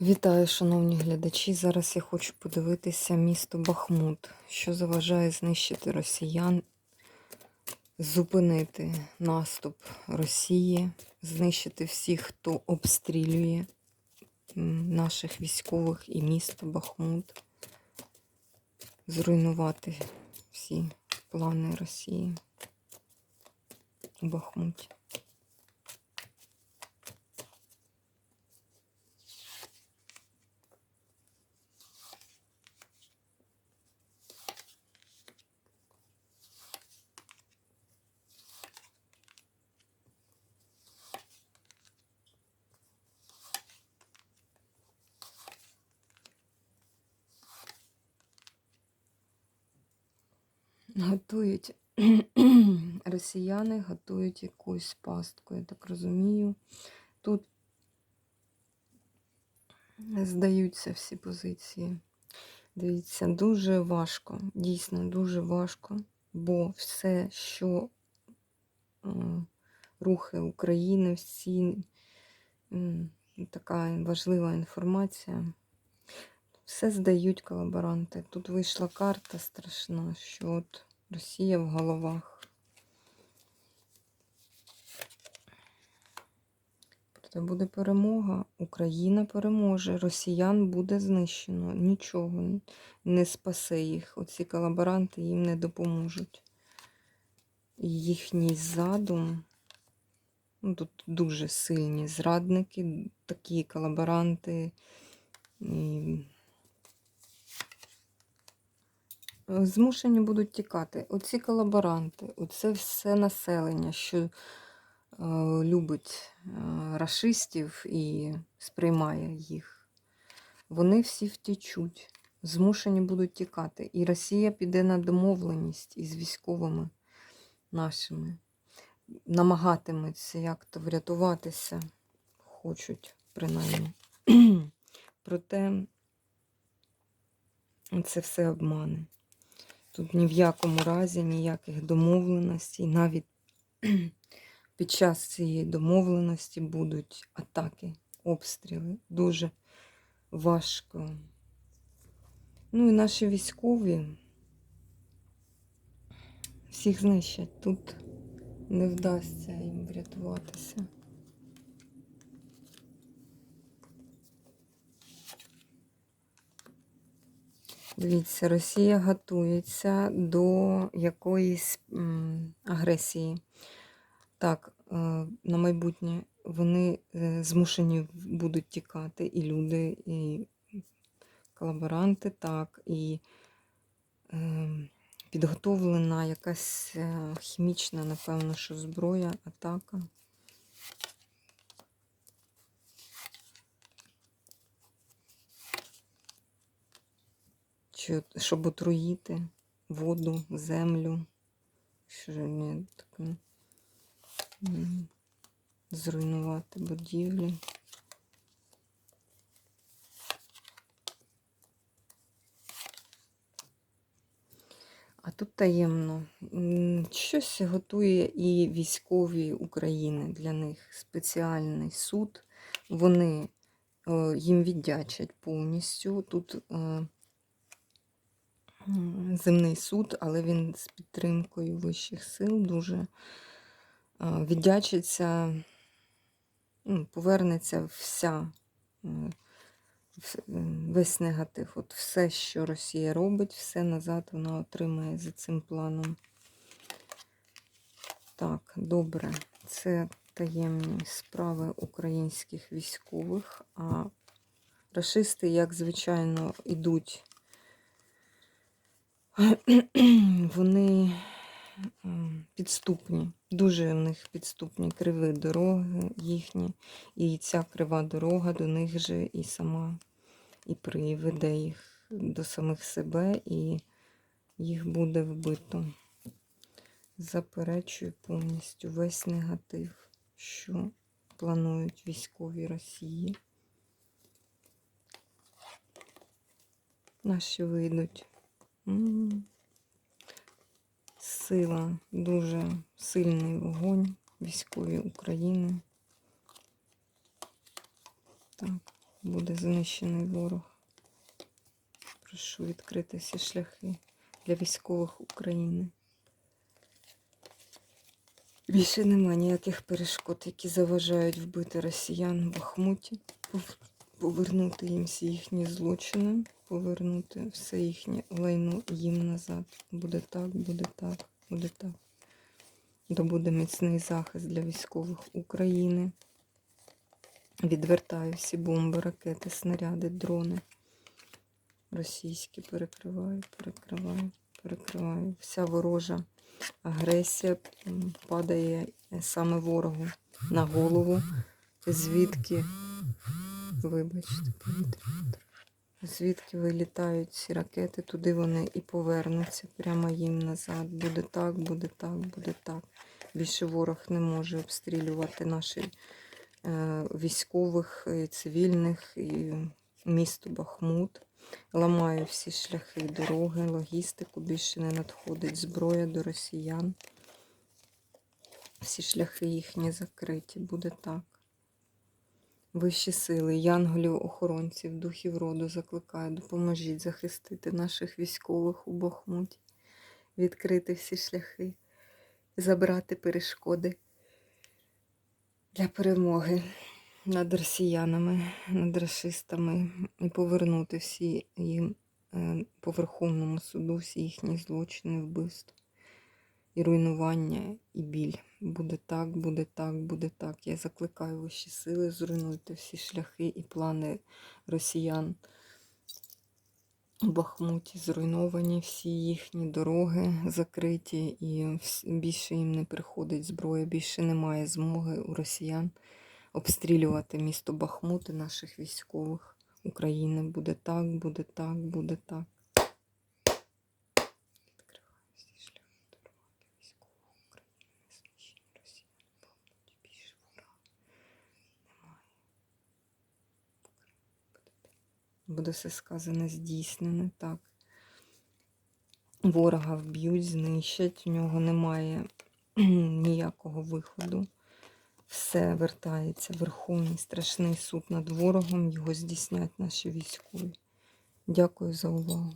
Вітаю, шановні глядачі. Зараз я хочу подивитися місто Бахмут, що заважає знищити росіян, зупинити наступ Росії, знищити всіх, хто обстрілює наших військових і місто Бахмут, зруйнувати всі плани Росії у Бахмуті. Готують росіяни, готують якусь пастку, я так розумію. Тут здаються всі позиції. Дивіться, дуже важко, дійсно дуже важко, бо все, що е, рухи України, всі така важлива інформація. Все здають колаборанти. Тут вийшла карта страшна, що от Росія в головах. Проте буде перемога. Україна переможе. Росіян буде знищено. Нічого не спасе їх. Оці колаборанти їм не допоможуть. Їхній задум. Ну, тут дуже сильні зрадники, такі колаборанти. Змушені будуть тікати. Оці колаборанти, оце все населення, що е, любить е, рашистів і сприймає їх. Вони всі втічуть, змушені будуть тікати. І Росія піде на домовленість із військовими нашими. Намагатиметься як-то врятуватися, хочуть принаймні. Проте це все обмани. Тут ні в якому разі ніяких домовленостей. Навіть під час цієї домовленості будуть атаки, обстріли. Дуже важко. Ну і наші військові всіх знищать. Тут не вдасться їм врятуватися. Дивіться, Росія готується до якоїсь м, агресії. Так, е, на майбутнє вони е, змушені будуть тікати і люди, і колаборанти, так, і е, підготовлена якась е, хімічна, напевно, що зброя, атака. Щоб отруїти воду, землю, що не таке, зруйнувати будівлі. А тут таємно. Щось готує і військові України для них спеціальний суд. Вони е, їм віддячать повністю. Тут е, земний суд, але він з підтримкою вищих сил дуже е, віддячиться, ну, повернеться вся. е, м, Весь негатив, от все, що Росія робить, все назад вона отримає за цим планом. Так, добре. Це таємні справи українських військових. А рашисти, як звичайно, ідуть. Вони підступні, дуже в них підступні криві дороги їхні. І ця крива дорога до них же і сама і приведе їх до самих себе, і їх буде вбито. Заперечую повністю весь негатив, що планують військові Росії. Наші вийдуть. Сила, дуже сильний вогонь військові України. Так. буде знищений ворог. Прошу відкрити всі шляхи для військових України. Більше нема ніяких перешкод, які заважають вбити росіян в Бахмуті, повернути їм всі їхні злочини, повернути все їхнє лайно їм назад. Буде так, буде так, буде так. То буде міцний захист для військових України. Відвертаю всі бомби, ракети, снаряди, дрони. Російські перекриваю, перекриваю, перекриваю. Вся ворожа агресія падає саме ворогу на голову. Звідки, вибачте, повітря. Звідки вилітають ці ракети, туди вони і повернуться прямо їм назад. Буде так, буде так, буде так. Більше ворог не може обстрілювати наші е, військових, і цивільних і місто Бахмут. Ламаю всі шляхи, дороги, логістику. Більше не надходить зброя до росіян. Всі шляхи їхні закриті. Буде так. Вищі сили, янголів, охоронців, духів роду закликаю, допоможіть захистити наших військових у Бахмуті, відкрити всі шляхи, забрати перешкоди для перемоги над росіянами, над расистами і повернути всі їм е, по Верховному суду всі їхні злочини, вбивства і руйнування, і біль. Буде так, буде так, буде так. Я закликаю вищі сили, зруйнуйте всі шляхи і плани росіян. У Бахмуті зруйновані всі їхні дороги закриті, і більше їм не приходить зброя, більше немає змоги у росіян обстрілювати місто Бахмут і наших військових України. Буде так, буде так, буде так. Відкриваю всі шляхи дороги для військових України, знищення росіян в Бахмуті. Більше ворога немає. Буде так. Буде все сказане здійснене так. Ворога вб'ють, знищать, у нього немає ніякого виходу. Все вертається. Верховний страшний суд над ворогом. Його здійснять наші військові. Дякую за увагу.